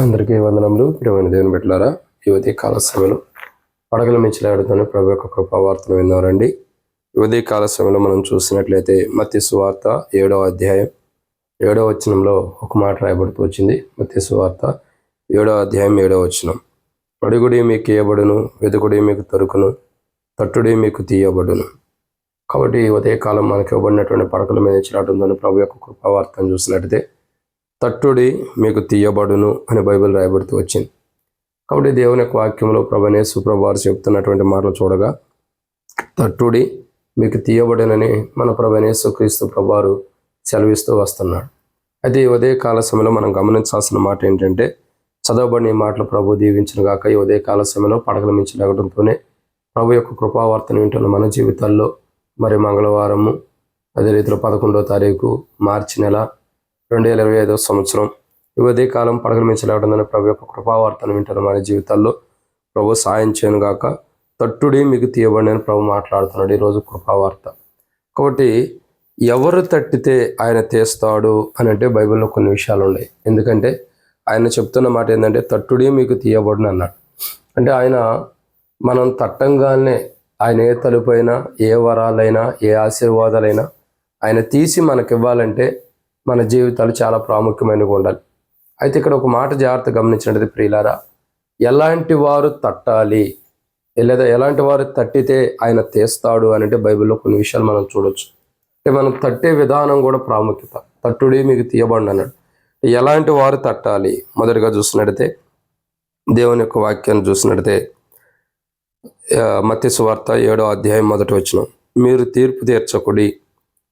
అందరికీ వందనములు. ప్రియమైన దేవుని బిడ్డలారా యువతి కాల సమయంలో పడగల మించలాడుతూనే ప్రభు యొక్క కృపావార్తను విన్నారండి. యువతి కాల సమయంలో మనం చూసినట్లయితే మత్తి సువార్త ఏడవ అధ్యాయం ఏడవ వచనంలో ఒక మాట రాయబడుతూ వచ్చింది. మత్తి సువార్త ఏడవ అధ్యాయం ఏడవ వచనం. అడుగుడి మీకు ఇయ్యబడును వెతుకుడి మీకు తొరుకును తట్టుడి మీకు తీయబడును. కాబట్టి ఈ కాలం మనకి ఇవ్వబడినటువంటి పడకల మీద చిరాటుందని ప్రభు యొక్క కృపావార్తను చూసినట్టయితే తట్టుడి మీకు తీయబడును అని బైబిల్ రాయబడుతూ వచ్చింది. కాబట్టి దేవుని యొక్క వాక్యంలో ప్రభనే సుప్రభారు చెప్తున్నటువంటి మాటలు చూడగా తట్టుడి మీకు తీయబడునని మన ప్రభనేసు క్రీస్తు ప్రభారు సెలవిస్తూ వస్తున్నాడు. అయితే ఈ ఉదయ కాల సమయంలో మనం గమనించాల్సిన మాట ఏంటంటే చదవబడిన ఈ మాటలు ప్రభు దీవించిన గాక. ఈ ఉదయ కాల సమయంలో పడకల మించి లేగడంతోనే ప్రభు యొక్క కృపావార్తను వింటున్న మన జీవితాల్లో మరి మంగళవారము అదే రీతిలో పదకొండో తారీఖు మార్చి నెల రెండు వేల ఇరవై ఐదవ సంవత్సరం. ఈ కాలం పడకల మించి ప్రభు యొక్క కృపావార్తను వింటున్న మన జీవితాల్లో. ప్రభు సాయం చేయను గాక తట్టుడే మీకు తీయబడి ప్రభు మాట్లాడుతున్నాడు ఈరోజు కృపావార్త. కాబట్టి ఎవరు తట్టితే ఆయన తీస్తాడు అని అంటే బైబిల్లో కొన్ని విషయాలు ఉన్నాయి. ఎందుకంటే ఆయన చెప్తున్న మాట ఏంటంటే తట్టుడే మీకు తీయబడును అన్నాడు. అంటే ఆయన మనం తట్టంగానే ఆయన ఏ తలుపైనా ఏ వరాలైనా ఏ ఆశీర్వాదాలైనా ఆయన తీసి మనకి ఇవ్వాలంటే మన జీవితాలు చాలా ప్రాముఖ్యమైనవి ఉండాలి. అయితే ఇక్కడ ఒక మాట జాగ్రత్త గమనించినది ప్రియులారా ఎలాంటి వారు తట్టాలి? లేదా ఎలాంటి వారు తట్టితే ఆయన తీస్తాడు అని అంటే బైబిల్లో కొన్ని విషయాలు మనం చూడొచ్చు. అంటే మనం తట్టే విధానం కూడా ప్రాముఖ్యత. తట్టుడే మీకు తీయబండి అన్నాడు. ఎలాంటి వారు తట్టాలి? మొదటిగా చూసినట్టయితే దేవుని యొక్క వాక్యాన్ని చూసినట్టయితే మత్స్య సువార్త ఏడో అధ్యాయం మొదటి వచ్చిన మీరు తీర్పు తీర్చకుడి.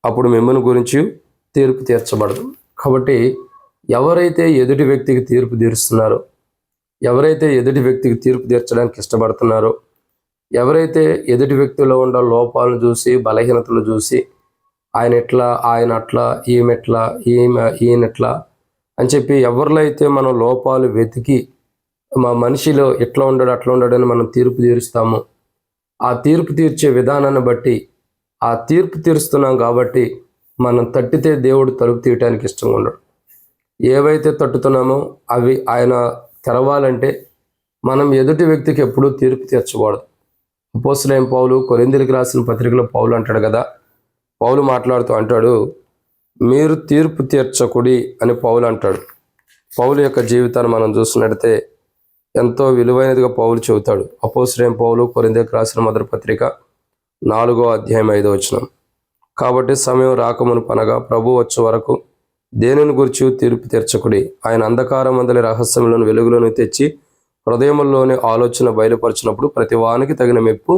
అప్పుడు మిమ్మల్ని గురించి తీర్పు తీర్చబడదు. కాబట్టి ఎవరైతే ఎదుటి వ్యక్తికి తీర్పు తీరుస్తున్నారో ఎవరైతే ఎదుటి వ్యక్తికి తీర్పు తీర్చడానికి ఇష్టపడుతున్నారో ఎవరైతే ఎదుటి వ్యక్తిలో ఉన్న లోపాలను చూసి బలహీనతలు చూసి ఆయన ఎట్లా ఆయన అట్లా ఈమెట్లా ఈమె ఈయనెట్లా అని చెప్పి ఎవరిలో అయితే మనం లోపాలు వెతికి మా మనిషిలో ఎట్లా ఉండడు అట్లా ఉండడని మనం తీర్పు తీరుస్తాము ఆ తీర్పు తీర్చే విధానాన్ని బట్టి ఆ తీర్పు తీరుస్తున్నాం కాబట్టి మనం తట్టితే దేవుడు తలుపు తీయటానికి ఇష్టంగా ఉండడు. ఏవైతే తట్టుతున్నామో అవి ఆయన తెరవాలంటే మనం ఎదుటి వ్యక్తికి ఎప్పుడూ తీర్పు తీర్చకూడదు. అపోసలేం పౌలు కొరిందిరికి రాసిన పత్రికలో పౌలు అంటాడు కదా పౌలు మాట్లాడుతూ అంటాడు మీరు తీర్పు తీర్చకుడి అని పౌలు అంటాడు. పౌలు యొక్క జీవితాన్ని మనం చూసినట్టే ఎంతో విలువైనదిగా పౌలు చెబుతాడు. అపోశ్రేం పౌలు కొరిందకి రాసిన మొదటి పత్రిక నాలుగో అధ్యాయం ఐదో వచ్చినాం కాబట్టి సమయం రాకమును పనగా ప్రభు వచ్చే వరకు దేనిని గురించి తీర్పు తీర్చకుడి? ఆయన అంధకారం రహస్యములను రహస్యంలోని వెలుగులను తెచ్చి హృదయంలోని ఆలోచన బయలుపరిచినప్పుడు ప్రతి వానికి తగిన మెప్పు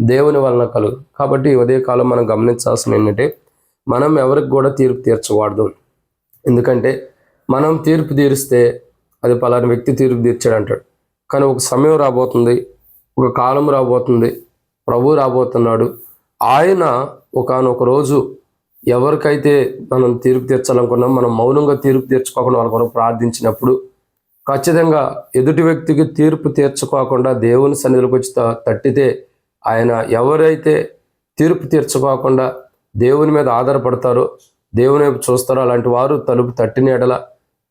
దేవుని వలన కలుగు కాబట్టి ఈ ఉదయకాలం మనం గమనించాల్సిన ఏంటంటే మనం ఎవరికి కూడా తీర్పు తీర్చకూడదు. ఎందుకంటే మనం తీర్పు తీరిస్తే అది పలానా వ్యక్తి తీర్పు తీర్చాడు అంటాడు కానీ ఒక సమయం రాబోతుంది ఒక కాలం రాబోతుంది ప్రభు రాబోతున్నాడు. ఆయన ఒకనొక రోజు ఎవరికైతే మనం తీర్పు తీర్చాలనుకున్నాం మనం మౌనంగా తీర్పు తీర్చుకోకుండా వాళ్ళ కొరకు ప్రార్థించినప్పుడు ఖచ్చితంగా ఎదుటి వ్యక్తికి తీర్పు తీర్చుకోకుండా దేవుని సన్నిధిలోకి వచ్చి తట్టితే ఆయన ఎవరైతే తీర్పు తీర్చుకోకుండా దేవుని మీద ఆధారపడతారో దేవుని వైపు చూస్తారో అలాంటి వారు తలుపు తట్టిన ఎడల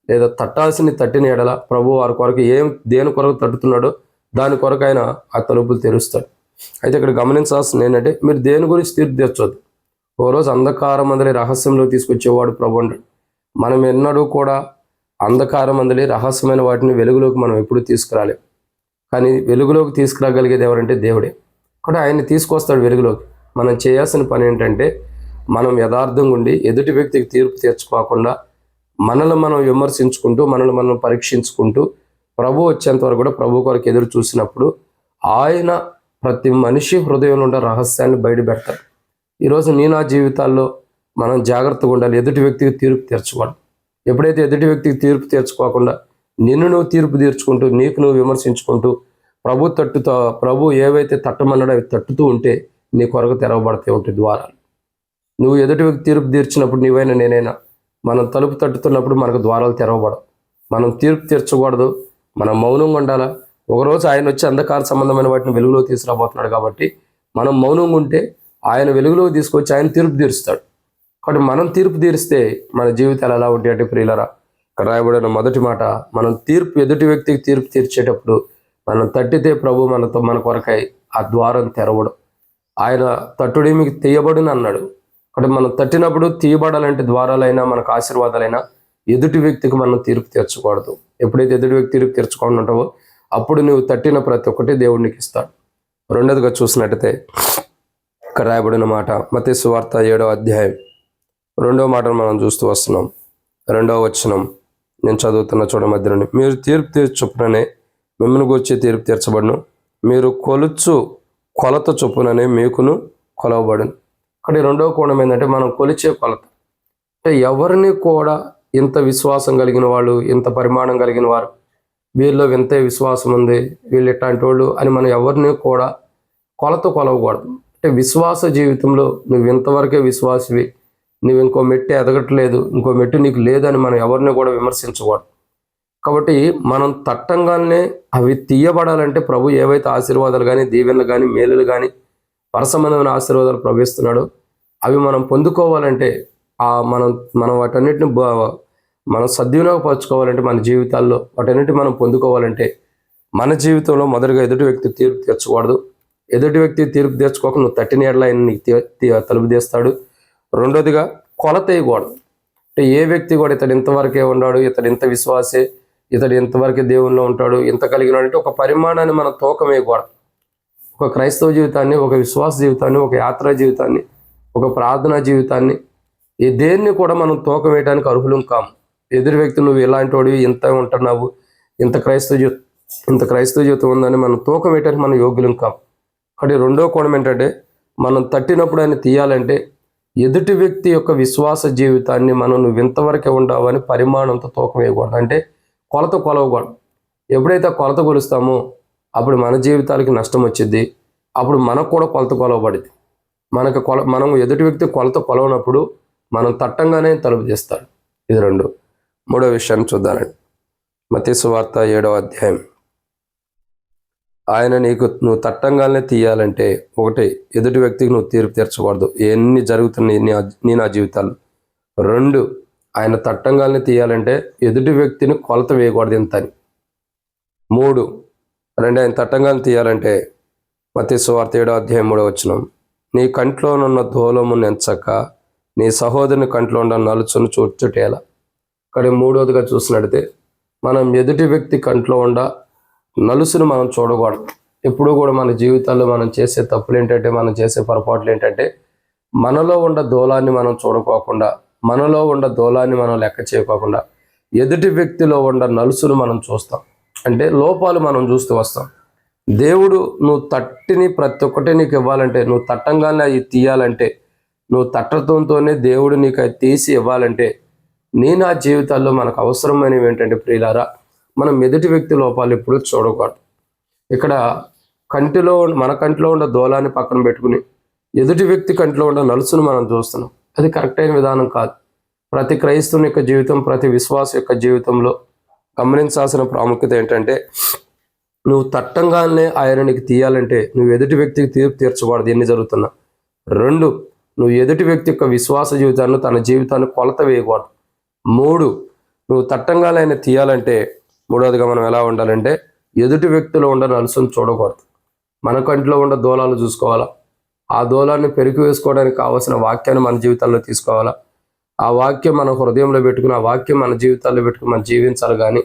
లేదా తట్టాల్సిన తట్టిన ఎడల ప్రభు వారి కొరకు ఏం దేని కొరకు తట్టుతున్నాడో దాని కొరకు ఆయన ఆ తలుపులు తెరుస్తాడు. అయితే ఇక్కడ గమనించాల్సింది ఏంటంటే మీరు దేని గురించి తీర్పు తెచ్చొద్దు ఓ రోజు అంధకారం అందరి రహస్యంలో తీసుకొచ్చేవాడు ప్రభు అంటాడు మనం ఎన్నడూ కూడా అంధకారం అందరి రహస్యమైన వాటిని వెలుగులోకి మనం ఎప్పుడూ తీసుకురాలేం. కానీ వెలుగులోకి తీసుకురాగలిగేది ఎవరంటే దేవుడే. కూడా ఆయన్ని తీసుకొస్తాడు వెలుగులోకి. మనం చేయాల్సిన పని ఏంటంటే మనం యథార్థంగా ఉండి ఎదుటి వ్యక్తికి తీర్పు తీర్చుకోకుండా మనల్ని మనం విమర్శించుకుంటూ మనల్ని మనం పరీక్షించుకుంటూ ప్రభు వచ్చేంత వరకు కూడా ప్రభు కొరకు ఎదురు చూసినప్పుడు ఆయన ప్రతి మనిషి హృదయంలో ఉండే రహస్యాన్ని బయటపెడతాడు. ఈరోజు నీ నా జీవితాల్లో మనం జాగ్రత్తగా ఉండాలి. ఎదుటి వ్యక్తికి తీర్పు తీర్చుకోవాలి ఎప్పుడైతే ఎదుటి వ్యక్తికి తీర్పు తీర్చుకోకుండా నిన్ను నువ్వు తీర్పు తీర్చుకుంటూ నీకు నువ్వు విమర్శించుకుంటూ ప్రభు తట్టుతో ప్రభు ఏవైతే తట్టమన్నాడో అవి తట్టుతూ ఉంటే నీ కొరకు తెరవబడతాయి ఉంటాయి ద్వారాలు. నువ్వు ఎదుటి వ్యక్తి తీర్పు తీర్చినప్పుడు నీవైనా నేనైనా మనం తలుపు తట్టుతున్నప్పుడు మనకు ద్వారాలు తెరవబడవు. మనం తీర్పు తీర్చకూడదు. మనం మౌనంగా ఉండాలా? ఒకరోజు ఆయన వచ్చి అంధకార సంబంధమైన వాటిని వెలుగులో తీసుకురాబోతున్నాడు కాబట్టి మనం మౌనంగా ఉంటే ఆయన వెలుగులో తీసుకొచ్చి ఆయన తీర్పు తీరుస్తాడు. కాబట్టి మనం తీర్పు తీరిస్తే మన జీవితాలు ఎలా ఉంటాయి అంటే ప్రియులరా ఇక్కడ రాయబడిన మొదటి మాట మనం తీర్పు ఎదుటి వ్యక్తికి తీర్పు తీర్చేటప్పుడు మనం తట్టితే ప్రభు మనతో మన కొరకై ఆ ద్వారం తెరవడం. ఆయన తట్టుడి మీకు తీయబడును అన్నాడు. కాబట్టి మనం తట్టినప్పుడు తీయబడాలంటే ద్వారాలైనా మనకు ఆశీర్వాదాలైనా ఎదుటి వ్యక్తికి మనం తీర్పు తీర్చకూడదు. ఎప్పుడైతే ఎదుటి వ్యక్తి తీర్పు తీర్చుకోండి ఉంటావో అప్పుడు నువ్వు తట్టిన ప్రతి ఒక్కటి దేవుడికి ఇస్తాడు. రెండోదిగా చూసినట్టయితే ఇక్కడ రాయబడిన మాట మత సువార్త ఏడో అధ్యాయం. రెండవ మాటను మనం చూస్తూ వస్తున్నాం. రెండవ వచనం. నేను చదువుతున్న చూడ మధ్య మీరు తీర్పు తీర్చు చొప్పుననే మిమ్మల్ని గూర్చి తీర్పు తీర్చబడును. మీరు కొలుచు కొలత చొప్పుననే మీకును కొలవబడును. ఇక్కడ రెండవ కోణం ఏంటంటే మనం కొలిచే కొలత. అంటే ఎవరిని కూడా ఇంత విశ్వాసం కలిగిన వాళ్ళు ఇంత పరిమాణం కలిగిన వారు వీళ్ళలో వింతే విశ్వాసం ఉంది. వీళ్ళు ఇట్లాంటి వాళ్ళు అని మనం ఎవరిని కూడా కొలత కొలవకూడదు. అంటే విశ్వాస జీవితంలో నువ్వు ఇంతవరకే విశ్వాసివి. నువ్వు ఇంకో మెట్టు ఎదగట్లేదు. ఇంకో మెట్టు నీకు లేదని మనం ఎవరిని కూడా విమర్శించకూడదు. కాబట్టి మనం తట్టంగానే అవి తీయబడాలంటే ప్రభు ఏవైతే ఆశీర్వాదాలు కానీ దీవెనలు కానీ మేలులు కానీ పరసమైన ఆశీర్వాదాలు ప్రవేశిస్తున్నాడో అవి మనం పొందుకోవాలంటే ఆ మనం మనం వాటన్నిటిని మనం సద్వినియోగపరచుకోవాలంటే మన జీవితాల్లో వాటన్నిటి మనం పొందుకోవాలంటే మన జీవితంలో మొదటిగా ఎదుటి వ్యక్తి తీర్పు తీర్చకూడదు. ఎదుటి వ్యక్తి తీర్పు తీర్చుకోక నువ్వు తట్టిన ఏళ్ళ ఆయన నీకు తీ- తలుపు తీస్తాడు. రెండోదిగా కొలత వేయకూడదు అంటే ఏ వ్యక్తి కూడా ఇతడు ఇంతవరకే ఉన్నాడు ఇతడు ఇంత విశ్వాసే ఇతడు ఇంతవరకే దేవుల్లో ఉంటాడు ఇంత కలిగినాడు అంటే ఒక పరిమాణాన్ని మనం తూకం వేయకూడదు ఒక క్రైస్తవ జీవితాన్ని ఒక విశ్వాస జీవితాన్ని ఒక యాత్రా జీవితాన్ని ఒక ప్రార్థనా జీవితాన్ని ఈ దేన్ని కూడా మనం తూకం వేయడానికి అర్హులం కాము. ఎదురు వ్యక్తి నువ్వు ఇలాంటి వాడివి ఇంత ఉంటున్నావు ఇంత క్రైస్తవ జీవితం ఇంత క్రైస్తవ జీవితం ఉందని మనం తూకం వేయటానికి మనం యోగ్యులం కాం. కానీ రెండో కోణం ఏంటంటే మనం తట్టినప్పుడు ఆయన తీయాలంటే ఎదుటి వ్యక్తి యొక్క విశ్వాస జీవితాన్ని మనం నువ్వు ఇంతవరకే ఉండవని పరిమాణంతో తూకం వేయకూడదు. అంటే కొలత కొలవకూడదు. ఎప్పుడైతే కొలత కొలుస్తామో అప్పుడు మన జీవితాలకి నష్టం వచ్చింది అప్పుడు మనకు కూడా కొలత కొలవబడింది మనకు కొల మనం ఎదుటి వ్యక్తి కొలత కొలవనప్పుడు మనం తట్టంగానే తలుపు చేస్తాడు ఇది రెండు. మూడో విషయాన్ని చూద్దానండి మతీసు వార్త ఏడవ అధ్యాయం. ఆయన నీకు నువ్వు తట్టంగానే తీయాలంటే ఒకటి ఎదుటి వ్యక్తికి నువ్వు తీర్పు తీర్చకూడదు. ఎన్ని జరుగుతున్నాయి నీ నీ నా జీవితాలు రెండు ఆయన తట్టంగానే తీయాలంటే ఎదుటి వ్యక్తిని కొలత వేయకూడదు ఇంత అని మూడు రెండు ఆయన తట్టంగానే తీయాలంటే మతి సువార్త ఏడో అధ్యాయం మూడో వచ్చిన నీ కంట్లోనున్న దూలమును నెంచక నీ సహోదరుని కంట్లో ఉన్న నలుచును చూచుటేలా. కానీ మూడోదిగా చూసినట్టయితే మనం ఎదుటి వ్యక్తి కంట్లో ఉండ నలుసును మనం చూడకూడదు. ఎప్పుడూ కూడా మన జీవితాల్లో మనం చేసే తప్పులు ఏంటంటే మనం చేసే పొరపాట్లు ఏంటంటే మనలో ఉన్న దూలాన్ని మనం చూడకోకుండా మనలో ఉన్న దూలాన్ని మనం లెక్క చేయకోకుండా ఎదుటి వ్యక్తిలో ఉన్న నలుసును మనం చూస్తాం. అంటే లోపాలు మనం చూస్తూ వస్తాం. దేవుడు నువ్వు తట్టిని ప్రతి ఒక్కటి నీకు ఇవ్వాలంటే నువ్వు తట్టంగానే అవి తీయాలంటే నువ్వు తట్టడంతోనే దేవుడు నీకు అది తీసి ఇవ్వాలంటే నీ నా జీవితాల్లో మనకు అవసరమైనవి ఏంటంటే ప్రియులారా మనం ఎదుటి వ్యక్తి లోపాలు ఎప్పుడు చూడకూడదు. ఇక్కడ కంటిలో ఉన్న- మన కంటిలో ఉన్న దోలాన్ని పక్కన పెట్టుకుని ఎదుటి వ్యక్తి కంటిలో ఉన్న నలుసును మనం చూస్తున్నాం. అది కరెక్ట్ అయిన విధానం కాదు. ప్రతి క్రైస్తవుని యొక్క జీవితం ప్రతి విశ్వాస యొక్క జీవితంలో గమనించాల్సిన ప్రాముఖ్యత ఏంటంటే నువ్వు తట్టంగానే ఆయన నీకు తీయాలంటే నువ్వు ఎదుటి వ్యక్తికి తీర్పు తీర్చకూడదు. ఎన్ని జరుగుతున్నా? రెండు నువ్వు ఎదుటి వ్యక్తి యొక్క విశ్వాస జీవితాన్ని తన జీవితాన్ని కొలత వేయకూడదు. మూడు నువ్వు తట్టంగాలైన తీయాలంటే మూడవదిగా మనం ఎలా ఉండాలంటే ఎదుటి వ్యక్తిలో ఉండ నలుసును చూడకూడదు. మన కంట్లో ఉండ దూలాలు చూసుకోవాలా? ఆ దూలాన్ని పెరిగి వేసుకోవడానికి కావాల్సిన వాక్యాన్ని మన జీవితాల్లో తీసుకోవాలా? ఆ వాక్యం మన హృదయంలో పెట్టుకుని ఆ వాక్యం మన జీవితాల్లో పెట్టుకుని మనం జీవించాలి కానీ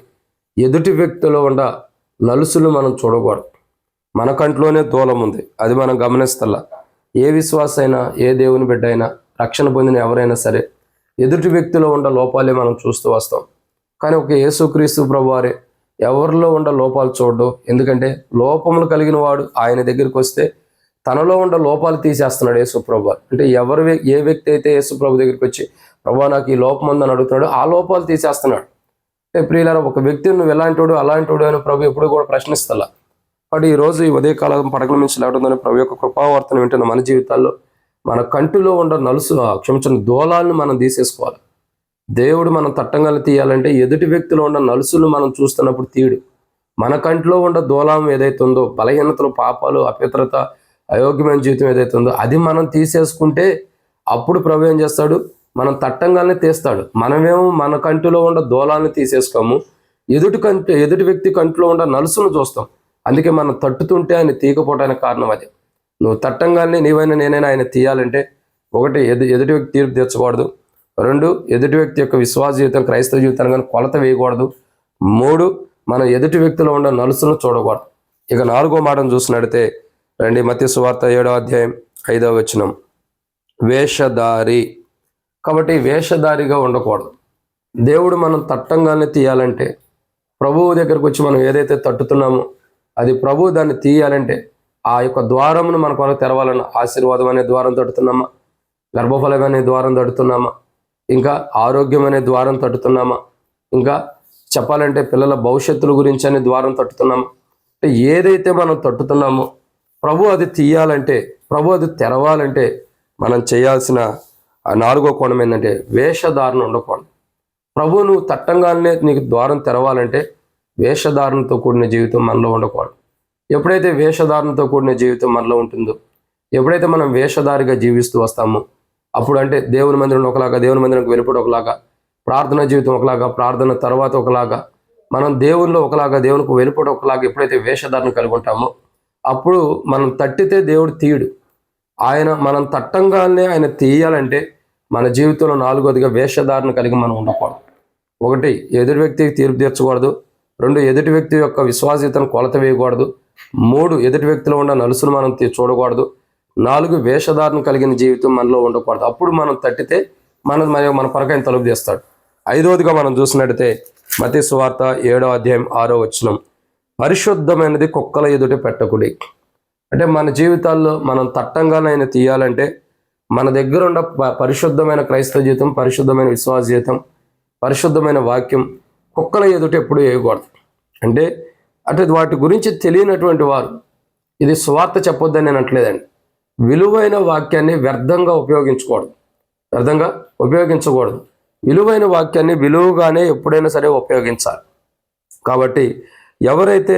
ఎదుటి వ్యక్తిలో ఉండ నలుసులు మనం చూడకూడదు. మన కంట్లోనే దూలం ఉంది. అది మనం గమనిస్తల్లా. ఏ విశ్వాస అయినా ఏ దేవుని బిడ్డ అయినా రక్షణ పొందిన ఎవరైనా సరే ఎదుటి వ్యక్తిలో ఉండ లోపాలే మనం చూస్తూ వస్తాం. కానీ ఒక యేసుక్రీస్తు ప్రభువారే ఎవరిలో ఉండ లోపాలు చూడడు. ఎందుకంటే లోపములు కలిగిన వాడు ఆయన దగ్గరికి వస్తే తనలో ఉండ లోపాలు తీసేస్తున్నాడు యేసుప్రభు అంటే ఎవరు ఏ వ్యక్తి అయితే యేసుప్రభు దగ్గరికి వచ్చి ప్రభు నాకు ఈ లోపం ఉందని అడుగుతున్నాడు ఆ లోపాలు తీసేస్తున్నాడు. అంటే ప్రియులారా ఒక వ్యక్తిని నువ్వు ఎలాంటివాడు అలాంటివాడు అని ప్రభు ఎప్పుడు కూడా ప్రశ్నిస్తలా. కాబట్టి ఈ రోజు ఈ ఉదయకాలం పడకల నుంచి లేవడం ప్రభు యొక్క కృపావర్తనం వింటున్న మన జీవితాల్లో మన కంటిలో ఉన్న నలుసు క్షమించిన దోలాలను మనం తీసేసుకోవాలి. దేవుడు మనం తట్టంగాలు తీయాలంటే ఎదుటి వ్యక్తిలో ఉన్న నలుసులు మనం చూస్తున్నప్పుడు తీయడు మన కంట్లో ఉన్న దూలం ఏదైతే ఉందో బలహీనతలు పాపాలు అపిత్రత అయోగ్యమైన జీవితం ఏదైతే ఉందో అది మనం తీసేసుకుంటే అప్పుడు ప్రభు ఏం చేస్తాడు? మనం తట్టంగానే తీస్తాడు. మనమేమో మన కంటిలో ఉన్న దోలాన్ని తీసేసుకోము. ఎదుటి కంటి ఎదుటి వ్యక్తి కంటిలో ఉన్న నలుసును చూస్తాం. అందుకే మనం తట్టుతుంటే ఆయన తీయకపోవడానికి కారణం అది. నువ్వు తట్టంగానే నీవైనా నేనైనా ఆయన తీయాలంటే ఒకటి ఎదు ఎదుటి వ్యక్తి తీర్పు తెచ్చకూడదు రెండు ఎదుటి వ్యక్తి యొక్క విశ్వాస జీవితం క్రైస్తవ జీవితాన్ని కానీ కొలత వేయకూడదు. మూడు మన ఎదుటి వ్యక్తిలో ఉన్న నలుసును చూడకూడదు. ఇక నాలుగో మాటను చూసినడితే రండి మత్స్య సువార్త ఏడో అధ్యాయం ఐదవ వచనం. వేషధారి. కాబట్టి వేషధారిగా ఉండకూడదు. దేవుడు మనం తట్టంగానే తీయాలంటే ప్రభువు దగ్గరకు వచ్చి మనం ఏదైతే తట్టుతున్నామో అది ప్రభువు దాన్ని తీయాలంటే ఆ యొక్క ద్వారమును మన కొరకు తెరవాలన్న ఆశీర్వాదం అనే ద్వారం తడుతున్నామా? గర్భఫలం అనే ద్వారం తడుతున్నామా? ఇంకా ఆరోగ్యం అనే ద్వారం తట్టుతున్నామా ఇంకా చెప్పాలంటే పిల్లల భవిష్యత్తుల గురించి అనే ద్వారం తట్టుతున్నామా అంటే ఏదైతే మనం తట్టుతున్నామో ప్రభు అది తీయాలంటే ప్రభు అది తెరవాలంటే మనం చేయాల్సిన ఆ నాలుగో కోణం ఏంటంటే వేషధారణ ఉండకూడదు. ప్రభు నువ్వు తట్టంగానే నీకు ద్వారం తెరవాలంటే వేషధారణతో కూడిన జీవితం మనలో ఉండకూడదు. ఎప్పుడైతే వేషధారణతో కూడిన జీవితం మనలో ఉంటుందో ఎప్పుడైతే మనం వేషధారిగా జీవిస్తూ వస్తామో అప్పుడు అంటే దేవుని మందిరం ఒకలాగా దేవుని మందిరంకి వెళ్ళిపోవడం ఒకలాగా ప్రార్థన జీవితం ఒకలాగా ప్రార్థన తర్వాత ఒకలాగా మనం దేవుల్లో ఒకలాగా దేవునికి వెళ్ళిపోవడం ఒకలాగా ఎప్పుడైతే వేషధారణ కలిగి ఉంటామో అప్పుడు మనం తట్టితే దేవుడు తీయుడు. ఆయన మనం తట్టంగానే ఆయన తీయాలంటే మన జీవితంలో నాలుగోదిగా వేషధారణ కలిగి మనం ఉండకూడదు. ఒకటి ఎదుటి వ్యక్తికి తీర్పు తీర్చకూడదు. రెండు ఎదుటి వ్యక్తి యొక్క విశ్వాసీతను కొలత వేయకూడదు. మూడు ఎదుటి వ్యక్తిలో ఉన్న నలుసును మనం తీ- చూడకూడదు. నాలుగు వేషధారణ కలిగిన జీవితం మనలో ఉండకూడదు. అప్పుడు మనం తట్టితే మన మన మన పరకాయని తలుపు తీస్తాడు. ఐదవదిగా మనం చూసినట్టయితే మతి సువార్త ఏడో అధ్యాయం ఆరో వచనం. పరిశుద్ధమైనది కుక్కల ఎదుట పెట్టకుడి. అంటే మన జీవితాల్లో మనం తట్టంగానైనా తీయాలంటే మన దగ్గర ఉన్న పరిశుద్ధమైన క్రైస్తవ జీవితం పరిశుద్ధమైన విశ్వాస జీవితం పరిశుద్ధమైన వాక్యం కుక్కల ఎదుట ఎప్పుడు వేయకూడదు. అంటే అంటే వాటి గురించి తెలియనటువంటి వారు ఇది స్వార్థ చెప్పొద్దని నేను అంటలేదండి విలువైన వాక్యాన్ని వ్యర్థంగా ఉపయోగించకూడదు. వ్యర్థంగా ఉపయోగించకూడదు. విలువైన వాక్యాన్ని విలువగానే ఎప్పుడైనా సరే ఉపయోగించాలి. కాబట్టి ఎవరైతే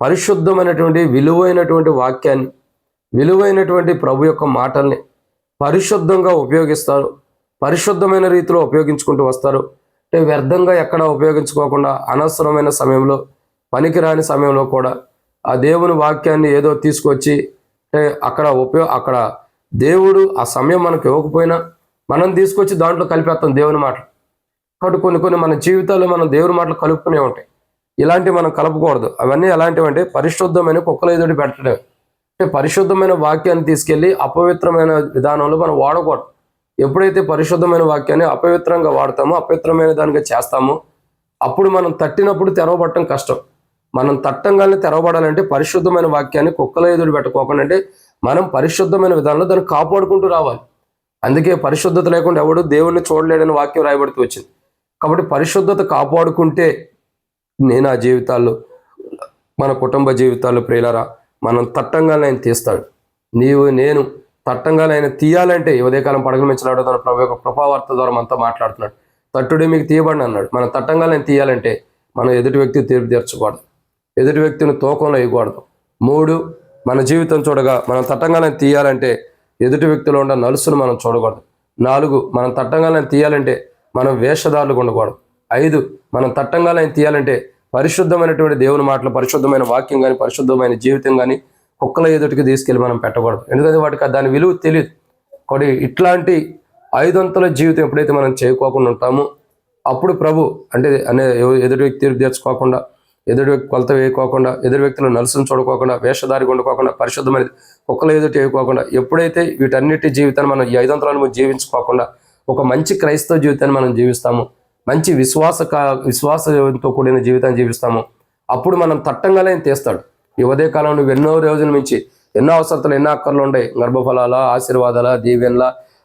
పరిశుద్ధమైనటువంటి విలువైనటువంటి వాక్యాన్ని విలువైనటువంటి ప్రభు యొక్క మాటల్ని పరిశుద్ధంగా ఉపయోగిస్తారు పరిశుద్ధమైన రీతిలో ఉపయోగించుకుంటూ వస్తారు అంటే వ్యర్థంగా ఎక్కడ ఉపయోగించుకోకుండా అనవసరమైన సమయంలో పనికిరాని సమయంలో కూడా ఆ దేవుని వాక్యాన్ని ఏదో తీసుకొచ్చి అక్కడ ఉపయోగ అక్కడ దేవుడు ఆ సమయం మనకు ఇవ్వకపోయినా మనం తీసుకొచ్చి దాంట్లో కలిపేస్తాం దేవుని మాటలు. కాబట్టి కొన్ని కొన్ని మన జీవితాల్లో మనం దేవుని మాటలు కలుపుకునే ఉంటాయి. ఇలాంటివి మనం కలపకూడదు. అవన్నీ ఎలాంటివి అంటే పరిశుద్ధమైన కుక్కలేదోటి పెట్టడం. అంటే పరిశుద్ధమైన వాక్యాన్ని తీసుకెళ్ళి అపవిత్రమైన విధానంలో మనం వాడకూడదు. ఎప్పుడైతే పరిశుద్ధమైన వాక్యాన్ని అపవిత్రంగా వాడతామో అపవిత్రమైన దానిగా చేస్తామో అప్పుడు మనం తట్టినప్పుడు తెరవబడటం కష్టం. మనం తట్టంగానే తెరవబడాలంటే పరిశుద్ధమైన వాక్యాన్ని కుక్కల ఎదురు పెట్టుకోకుండా అంటే మనం పరిశుద్ధమైన విధానంలో దాన్ని కాపాడుకుంటూ రావాలి. అందుకే పరిశుద్ధత లేకుండా ఎవడు దేవుణ్ణి చూడలేడని వాక్యం రాయబడుతూ వచ్చింది. కాబట్టి పరిశుద్ధత కాపాడుకుంటే నేను ఆ జీవితాల్లో మన కుటుంబ జీవితాల్లో ప్రియులరా మనం తట్టంగానే ఆయన తీస్తాడు. నీవు నేను తట్టంగానే ఆయన తీయాలంటే ఉదయకాలం పడగమించినాడు తన ప్రభు యొక్క కృపావార్త ద్వారా మనతో మాట్లాడుతున్నాడు. తట్టుడే మీకు తీయబడి అన్నాడు మనం తట్టంగానే ఆయన తీయాలంటే మనం ఎదుటి వ్యక్తి తీర్పు తీర్చకూడదు. ఎదుటి వ్యక్తిని తోకంలో వేయకూడదు. మూడు మన జీవితం చూడగా మనం తట్టంగానే తీయాలంటే ఎదుటి వ్యక్తిలో ఉన్న నలుసును మనం చూడకూడదు. నాలుగు మనం తట్టంగానే తీయాలంటే మనం వేషధారులు ఉండకూడదు. ఐదు మనం తట్టంగానే తీయాలంటే పరిశుద్ధమైనటువంటి దేవుని మాటలు పరిశుద్ధమైన వాక్యం కానీ పరిశుద్ధమైన జీవితం కానీ కుక్కల ఎదుటికి తీసుకెళ్ళి మనం పెట్టకూడదు. ఎందుకంటే వాటికి దాని విలువ తెలియదు కాబట్టి ఇట్లాంటి ఐదొంతల జీవితం ఎప్పుడైతే మనం చేయకోకుండా ఉంటామో అప్పుడు ప్రభు అంటే అనే ఎదుటి వ్యక్తి తీర్పు తెచ్చుకోకుండా ఎదుటి వ్యక్తి కొలత వేయకోకుండా ఎదురు వ్యక్తులు నలుసును చూడకోకుండా వేషధారి ఉండకోకుండా పరిశుద్ధమైన కుక్కలు ఎదుటి వేయకోకుండా ఎప్పుడైతే వీటన్నిటి జీవితాన్ని మనం ఈ ఐదొంతలను జీవించుకోకుండా ఒక మంచి క్రైస్తవ జీవితాన్ని మనం జీవిస్తాము మంచి విశ్వాస విశ్వాసంతో కూడిన జీవితాన్ని జీవిస్తాము అప్పుడు మనం తట్టంగానే తీస్తాడు. ఈ ఉదయ నువ్వు ఎన్నో రోజుల నుంచి ఎన్నో అవసరతలు ఎన్నో అక్కర్లు ఉంటాయి గర్భఫలాల ఆశీర్వాదాల దీవెనల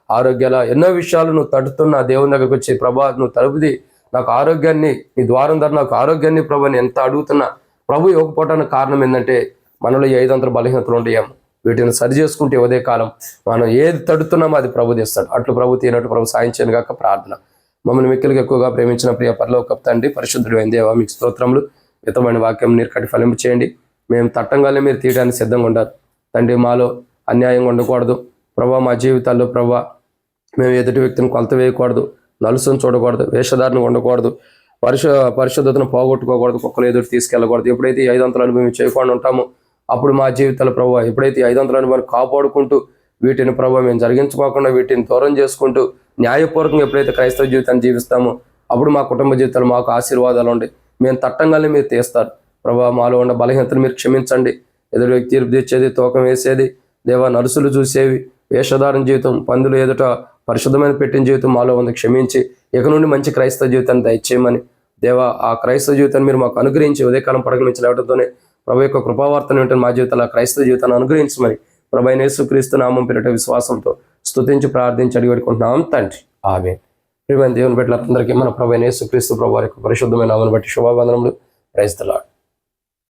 ఆరోగ్యాల ఎన్నో విషయాలు నువ్వు తట్టుతున్న దేవుని దగ్గరకు వచ్చి ప్రభా నువ్వు తలుపుది నాకు ఆరోగ్యాన్ని నీ ద్వారం ద్వారా నాకు ఆరోగ్యాన్ని ప్రభు అని ఎంత అడుగుతున్నా ప్రభు ఇవ్వకపోవటానికి కారణం ఏంటంటే మనలో ఈ ఐదంతల బలహీనతలు ఉంటాయేమో వీటిని సరి చేసుకుంటే ఉదయ కాలం మనం ఏది తడుతున్నామో అది ప్రభు తీస్తాడు. అట్లు ప్రభు తీనట్టు ప్రభు సాయించాను గాక ప్రార్థన. మమ్మల్ని మిక్కిలికి ఎక్కువగా ప్రేమించిన ప్రియ పరలోక తండ్రి పరిశుద్ధుడు అయిన దేవా మీకు స్తోత్రములు. మితమైన వాక్యం మీరు కట్టి ఫలింపు చేయండి. మేము తట్టంగానే మీరు తీయడానికి సిద్ధంగా ఉండాలి. తండ్రి మాలో అన్యాయంగా ఉండకూడదు. ప్రభా మా జీవితాల్లో ప్రభా మేము ఎదుటి వ్యక్తిని కొలత వేయకూడదు. నలుసును చూడకూడదు వేషధారణ ఉండకూడదు పరిశు పరిశుద్ధతను పోగొట్టుకోకూడదు కుక్కలు ఎదురు తీసుకెళ్ళకూడదు. ఎప్పుడైతే ఈ ఐదంతలు అనుభవం చేయకుండా ఉంటామో అప్పుడు మా జీవితాల ప్రభావ ఎప్పుడైతే ఈ ఐదంతల అనుభవం కాపాడుకుంటూ వీటిని ప్రభావ మేము జరిగించుకోకుండా వీటిని దూరం చేసుకుంటూ న్యాయపూర్వకంగా ఎప్పుడైతే క్రైస్తవ జీవితాన్ని జీవిస్తామో అప్పుడు మా కుటుంబ జీవితాలు మాకు ఆశీర్వాదాలు ఉండి మేము తట్టంగానే మీరు తీస్తారు. ప్రభావ మాలో ఉన్న బలహీనతను మీరు క్షమించండి. ఎదురు వ్యక్తి తీర్పు తెచ్చేది తూకం వేసేది దేవా నరుసులు చూసేవి వేషధారణ జీవితం పందులు ఎదుట పరిశుద్ధమైన పెట్టిన జీవితం మాలో ఉంది. క్షమించి ఇక నుండి మంచి క్రైస్తవ జీవితాన్ని దయచేయమని దేవా ఆ క్రైస్తవ జీవితాన్ని మీరు మాకు అనుగ్రహించి ఉదయకాలం పడగమించి లేవడంతోనే ప్రభు యొక్క కృపావార్తను వింటున్న మా జీవితాల ఆ క్రైస్తవ జీవితాన్ని అనుగ్రహించమని ప్రభు యేసుక్రీస్తు నామం పేరిట విశ్వాసంతో స్తుతించి ప్రార్థించి అడిగి పెట్టుకుంటున్నాం తండ్రి. ఆమె ప్రియమైన దేవుని బిడ్డలందరికీ మన ప్రభు యేసుక్రీస్తు ప్రభు వారి యొక్క పరిశుద్ధమైన నామను బట్టి శుభాబంధనములు క్రైస్తలాడు